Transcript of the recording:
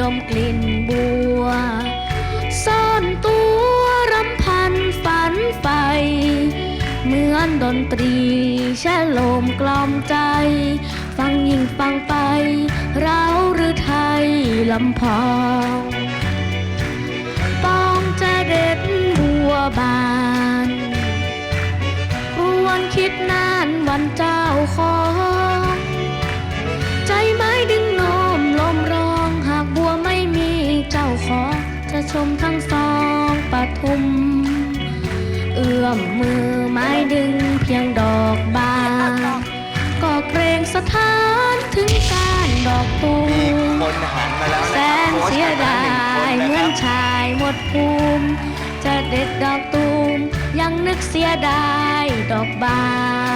ดมกลิ่นบัว ซ่อนตัวรำพันฝันไฟ เหมือนดนตรีแช่ลมกล่อมใจ ฟังยิ่งฟังไป เราหรือไทยลำพองปองจะเด็ดบัวบานรวนคิดนานวันเจ้าขอ ชมทั้งสองปทุม เอื้อมมือไม้ดึงเพียงดอกบาน ก็เกรงสถานถึงการดอกตูมีมคนหันมาแล้วแสนะครับนโค้ชเสียดาหัยนเหมืมาอนหนึ่งคนนะครับชายหมดภูมิ จะเด็ดดอกตูมยังนึกเสียดายดอกบาน